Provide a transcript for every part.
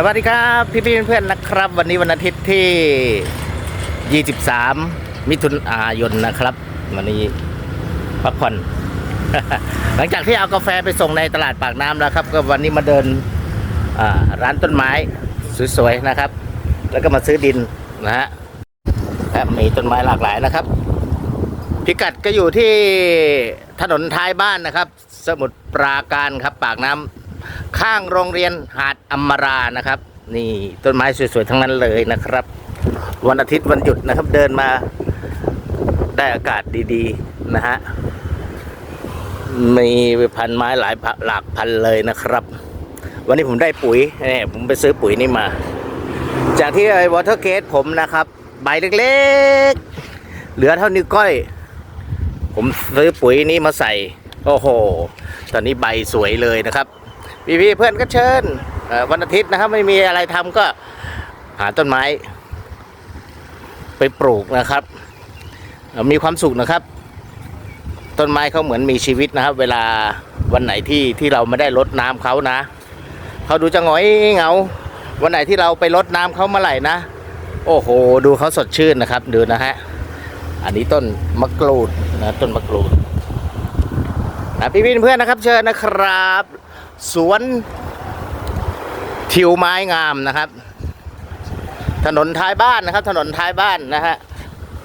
สวัสดีครับพี่พี่เพื่อนๆนะครับ วันนี้วันอาทิตย์ที่ 23 มิถุนายนนะครับ วันนี้พักผ่อน หลังจากที่เอากาแฟไปส่งในตลาดปากน้ำแล้วครับ ก็วันนี้มาเดินร้านต้นไม้สวยๆนะครับ แล้วก็มาซื้อดินนะฮะและมีต้นไม้หลากหลายนะครับ พิกัดก็อยู่ที่ถนนท้ายบ้านนะครับ สมุทรปราการครับปากน้ำ ข้างโรงเรียนหาดอมรานะครับ นี่ต้นไม้สวยๆทั้งนั้นเลยนะครับ วันอาทิตย์วันหยุดนะครับ เดินมาได้อากาศดีๆนะฮะมีพันไม้หลายพันหลากพันเลยนะครับ วันนี้ผมได้ปุ๋ยเนี่ยผมไปซื้อปุ๋ยนี่มา จากที่ไอ้วอเตอร์เกตผมนะครับ ใบเล็กๆ เหลือเท่านิ้วก้อย ผมซื้อปุ๋ยนี้มาใส่ โอ้โห ตอนนี้ใบสวยเลยนะครับ พี่ๆเพื่อนก็เชิญวันอาทิตย์นะครับไม่มีอะไรทำก็หาต้นไม้ ไปปลูกนะครับ มีความสุขนะครับ ต้นไม้เขาเหมือนมีชีวิตนะครับ เวลาวันไหนที่ที่เราไม่ได้รดน้ำเขานะเขาดูจะหงอยเหงา วันไหนที่เราไปรดน้ำเขาเมื่อไหร่นะ โอ้โห ดูเขาสดชื่นนะครับ ดูนะฮะอันนี้ต้นมะกรูดนะต้นมะกรูดนะพี่พี่เพื่อนนะครับ เชิญนะครับ สวนทิวไม้งามนะครับ ถนนท้ายบ้านนะครับ ถนนท้ายบ้านนะฮะ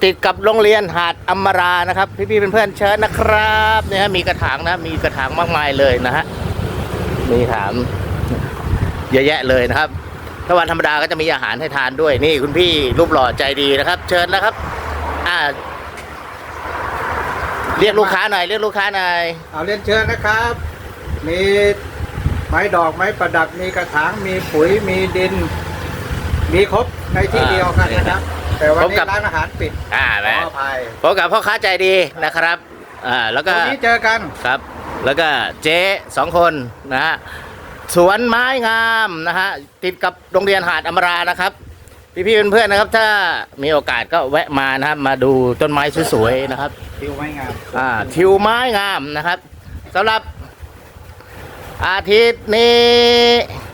ติดกับโรงเรียนหาดอมรานะครับ พี่พี่เพื่อนๆเชิญนะครับเนี่ยฮะมีกระถางนะ มีกระถางมากมายเลยนะฮะมีถามเยอะแยะเลยนะครับถ้าวันธรรมดาก็จะมีอาหารให้ทานด้วยนี่คุณพี่รูปหล่อใจดีนะครับ เชิญนะครับ อ่า เรียกลูกค้าหน่อยเรียกลูกค้าหน่อยเอาเรียนเชิญนะครับมี ไม้ดอกไม้ประดับมีกระถางมีปุ๋ยมีดิน มีครบในที่เดียวกันนะครับ แต่วันนี้ร้านอาหารปิดอ่าขแม่ออภัยพบกับพ่อค้าใจดีนะครับอ่าแล้วก็วันนี้เจอกัน ครับ แล้วก็เจ๊สองคนนะฮะสวนไม้งามนะฮะติดกับโรงเรียนหาดอมรานะครับ พี่ๆเพื่อนๆนะครับ ถ้ามีโอกาสก็แวะมานะครับ มาดูต้นไม้สวยๆนะครับ ทิวไม้งาม อ่าทิวไม้งามนะครับสำหรับ อาทิตย์นี้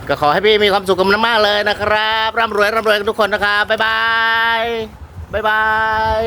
ก็ขอให้พี่มีความสุขกันมากๆเลยนะครับ ร่ำรวยร่ำรวยกันทุกคนนะครับ บ๊ายบาย บ๊ายบาย